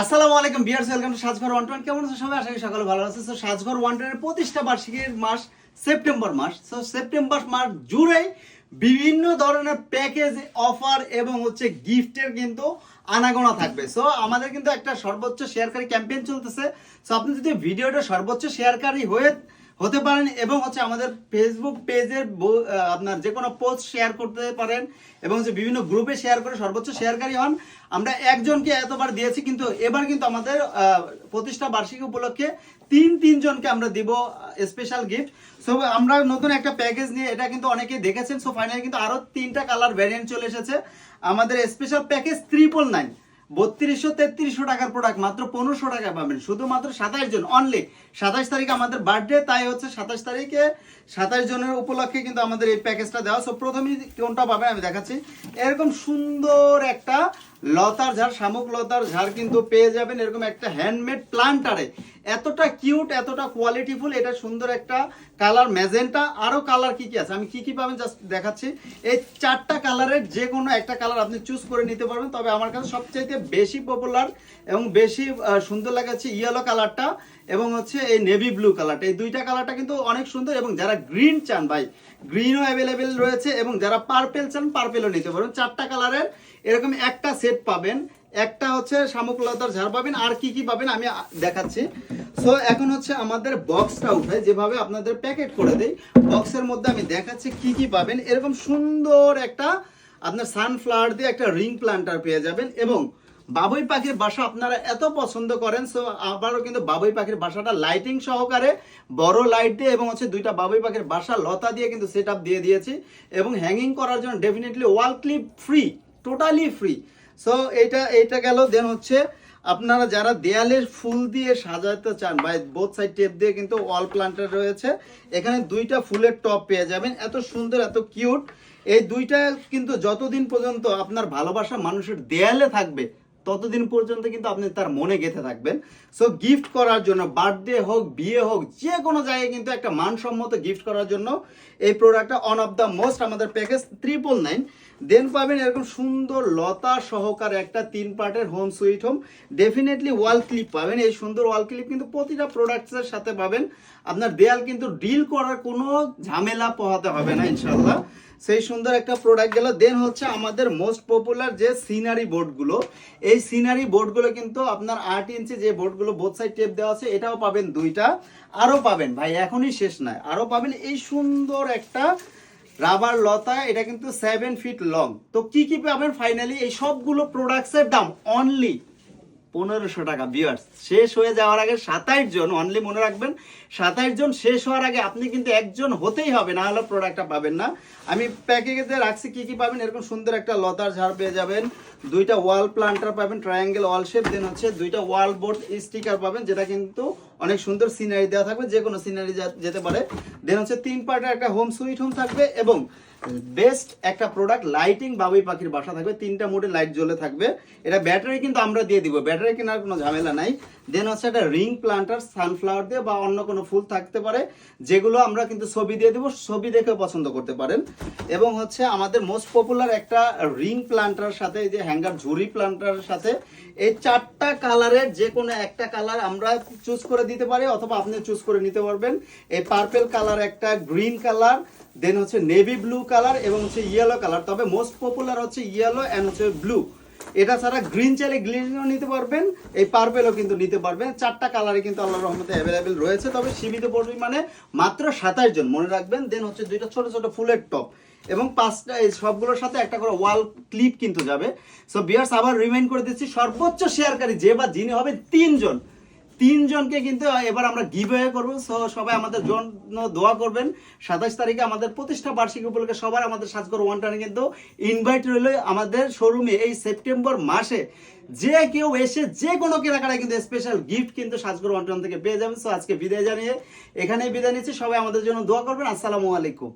আসসালামু আলাইকুম viewers welcome to Sajghor one twenty কেমন আছে সবাই? আশা করি সকালে ভালো আছে। সো সাজঘর ওয়ান টোয়েনের প্রতিষ্ঠা বার্ষিকীর মাস সেপ্টেম্বর মাস। তো সেপ্টেম্বর মাস জুড়েই বিভিন্ন ধরনের প্যাকেজ অফার এবং হচ্ছে গিফটের কিন্তু আনাগোনা থাকবে। সো আমাদের কিন্তু একটা সর্বোচ্চ শেয়ারকারী ক্যাম্পেইন চলতেছে। সো আপনি যদি ভিডিওটা সর্বোচ্চ শেয়ারকারী হয়ে হতে পারেন এবং হচ্ছে আমাদের ফেসবুক পেজের আপনার যে কোনো পোস্ট শেয়ার করতে পারেন এবং হচ্ছে বিভিন্ন গ্রুপে শেয়ার করে সর্বোচ্চ শেয়ারকারী হন। আমরা একজনকে এতবার দিয়েছি, কিন্তু এবার কিন্তু আমাদের প্রতিষ্ঠা বার্ষিকী উপলক্ষে তিন তিনজনকে আমরা দিব স্পেশাল গিফট সো আমরা নতুন একটা প্যাকেজ নিয়ে, এটা কিন্তু অনেকেই দেখেছেন। সো ফাইনালি কিন্তু আরও তিনটা কালার ভ্যারিয়েন্ট চলে এসেছে। আমাদের স্পেশাল প্যাকেজ ত্রিপল নাইন বত্রিশশো তেত্রিশশো টাকার প্রোডাক্ট মাত্র পনেরোশো টাকা পাবেন। শুধুমাত্র সাতাশ জন অনলি সাতাশ তারিখ আমাদের বার্থডে তাই হচ্ছে সাতাশ তারিখে সাতাশ জনের উপলক্ষে কিন্তু আমাদের এই প্যাকেজটা দেওয়া। সো প্রথমেই কোনটা পাবেন আমি দেখাচ্ছি। এরকম সুন্দর একটা লতার ঝাড়, শামুক লতার ঝাড় কিন্তু পেয়ে যাবেন এরকম একটা হ্যান্ডমেড প্লান্টারে এতটা কিউট এতটা কোয়ালিটিফুল এটা সুন্দর একটা কালার ম্যাজেন্টা আরও কালার কি কি আছে? আমি কি কি পাবেন জাস্ট দেখাচ্ছি। এই চারটা কালারের যে কোনো একটা কালার আপনি চুজ করে নিতে পারবেন। তবে আমার কাছে সবচাইতে বেশি পপুলার এবং বেশি সুন্দর লাগাচ্ছে ইয়েলো কালারটা এবং হচ্ছে এই নেভি ব্লু কালারটা এই দুইটা কালারটা কিন্তু অনেক সুন্দর এবং যারা গ্রিন চান ভাই গ্রিনও অ্যাভেলেবেল রয়েছে এবং যারা পার্পেল চান পার্পেলও নিতে পারবেন। চারটা কালারের এরকম একটা সেট পাবেন, একটা হচ্ছে শামুকলতার ঝাড় পাবেন, আর কি কি পাবেন আমি দেখাচ্ছি। সো এখন হচ্ছে আমাদের বক্সটা উঠাই, যেভাবে আপনাদের প্যাকেট করে দেই বক্সের মধ্যে আমি দেখাচ্ছি কি কি পাবেন। এরকম সুন্দর একটা আপনার সানফ্লাওয়ার দিয়ে একটা রিং প্লান্টার পেয়ে যাবেন এবং বাবুই পাখির বাসা আপনারা এত পছন্দ করেন সো আবারও কিন্তু বাবুই পাখির বাসাটা লাইটিং সহকারে, বড় লাইট দিয়ে এবং হচ্ছে দুইটা বাবুই পাখির বাসা লতা দিয়ে কিন্তু সেট দিয়ে দিয়েছি এবং হ্যাঙ্গিং করার জন্য definitely wall clip free totally free so এইটা এইটা গেল দেন হচ্ছে আপনারা যারা দেয়ালের ফুল দিয়ে সাজাতে চান বা বোথ সাইড টেপ দিয়ে কিন্তু ওয়াল প্লান্টার রয়েছে, এখানে দুইটা ফুলের টপ পেয়ে যাবেন। এত সুন্দর, এত কিউট এই দুইটা কিন্তু যতদিন পর্যন্ত আপনার ভালোবাসা মানুষের দেয়ালে থাকবে ততদিন পর্যন্ত কিন্তু আপনি তার মনে গেঁথে থাকবেন। সো গিফট করার জন্য বার্থডে হোক, বিয়ে হোক, যে কোনো জায়গায় কিন্তু একটা মানসম্মত গিফট করার জন্য এই প্রোডাক্টটা অন অফ দ্য মোস্ট আমাদের প্যাকেজ ত্রিপল নাইন দেন পাবেন এরকম সুন্দর লতা সহকারে একটা তিন পার্টের home sweet home definitely wall clip পাবেন। এই সুন্দর ওয়াল ক্লিপ কিন্তু প্রতিটা প্রোডাক্টসের সাথে পাবেন। আপনার দেয়াল কিন্তু ডিল করার কোনো ঝামেলা পোহাতে হবে না ইনশাল্লাহ সেই সুন্দর একটা প্রোডাক্ট গেল। দেন হচ্ছে আমাদের মোস্ট পপুলার যে সিনারি বোর্ডগুলো এই সিনারি বোর্ডগুলো কিন্তু আপনার আট ইঞ্চি যে বোর্ডগুলো বোথ সাইড টেপ দেওয়া আছে, এটাও পাবেন দুইটা। আরও পাবেন। ভাই, এখনই শেষ নয় আরও পাবেন। এই সুন্দর একটা রাবার লতা, এটা কিন্তু সেভেন ফিট লং তো কি কি পাবেন ফাইনালি এই সবগুলো প্রোডাক্টসের দাম অনলি পনেরোশো টাকা বিয়ার্স শেষ হয়ে যাওয়ার আগে সাতাইশ জন অনলি মনে রাখবেন, সাতাইশ জন শেষ হওয়ার আগে আপনি কিন্তু একজন হতেই হবে, না হলে প্রোডাক্টটা পাবেন না। আমি প্যাকেজে রাখছি, কি কি পাবেন? এরকম সুন্দর একটা লতার ঝাড় পেয়ে যাবেন। দুইটা ওয়াল প্লান্টার পাবেন ট্রায়াঙ্গেল ওয়াল শেপ দেন হচ্ছে দুইটা ওয়াল বোর্ড স্টিকার পাবেন, যেটা কিন্তু অনেক সুন্দর সিনারি দেওয়া থাকবে, যে কোনো সিনারি যেতে পারে। দেন হচ্ছে তিন পার্টের একটা হোম সুইট হোম থাকবে এবং বেস্ট একটা প্রোডাক্ট লাইটিং বাবুই পাখির বাসা থাকবে। তিনটা মোডে লাইট জ্বলে থাকবে। এটা ব্যাটারি কিন্তু আমরা দিয়ে দিব। ব্যাটারি কেনার কোনো ঝামেলা নাই। দেন হচ্ছে একটা রিং প্লান্টার সানফ্লাওয়ার দিয়ে বা অন্য কোনো ফুল থাকতে পারে, যেগুলো আমরা কিন্তু ছবি দিয়ে দেবো, ছবি দেখে পছন্দ করতে পারেন। এবং হচ্ছে আমাদের মোস্ট পপুলার একটা রিং প্লান্টার সাথে, এই যে হ্যাঙ্গার ঝুরি প্লান্টারের সাথে, এই চারটা কালারের যে কোনো একটা কালার আমরা চুজ করে দিতে পারি, অথবা আপনি চুজ করে নিতে পারবেন। এই পার্পেল কালার একটা গ্রিন কালার দেন হচ্ছে নেভি ব্লু কালার এবং হচ্ছে ইয়েলো কালার তবে মোস্ট পপুলার হচ্ছে ইয়েলো অ্যান্ড হচ্ছে ব্লু এটা ছাড়া গ্রিন চাইলে গ্রিনও নিতে পারবেন, এই পার্পেলও কিন্তু নিতে পারবেন। চারটা কালারে কিন্তু আল্লাহ রহমতে অ্যাভেলেবেল রয়েছে, তবে সীমিত পরিমাণে মাত্র সাতাশ জন, মনে রাখবেন। দেন হচ্ছে দুইটা ছোট ছোট ফুলের টপ এবং পাঁচটা, এই সবগুলোর সাথে একটা করে ওয়াল ক্লিপ কিন্তু যাবে। সো বিয়ার্স আবার রিমাইন্ড করে দিচ্ছি, সর্বোচ্চ শেয়ারকারী যে বা যিনি হবে তিনজন। তিনজনকে কিন্তু এবার আমরা গিভ অ্যাওয়ে করব। সো সবাই আমাদের জন্য দোয়া করবেন। সাতাশ তারিখে আমাদের প্রতিষ্ঠা বার্ষিকী উপলক্ষে সবার আমাদের সাজগর ওয়ান টানে কিন্তু ইনভাইট রইল আমাদের শোরুমে এই সেপ্টেম্বর মাসে। যে কেউ এসে যে কোনো কেনাকাটায় কিন্তু স্পেশাল গিফট কিন্তু সাজগর ওয়ান টান থেকে পেয়ে যাবেন। সো আজকে বিদায় জানিয়ে এখানেই বিদায় নিচ্ছি। সবাই আমাদের জন্য দোয়া করবেন। আসসালামু আলাইকুম।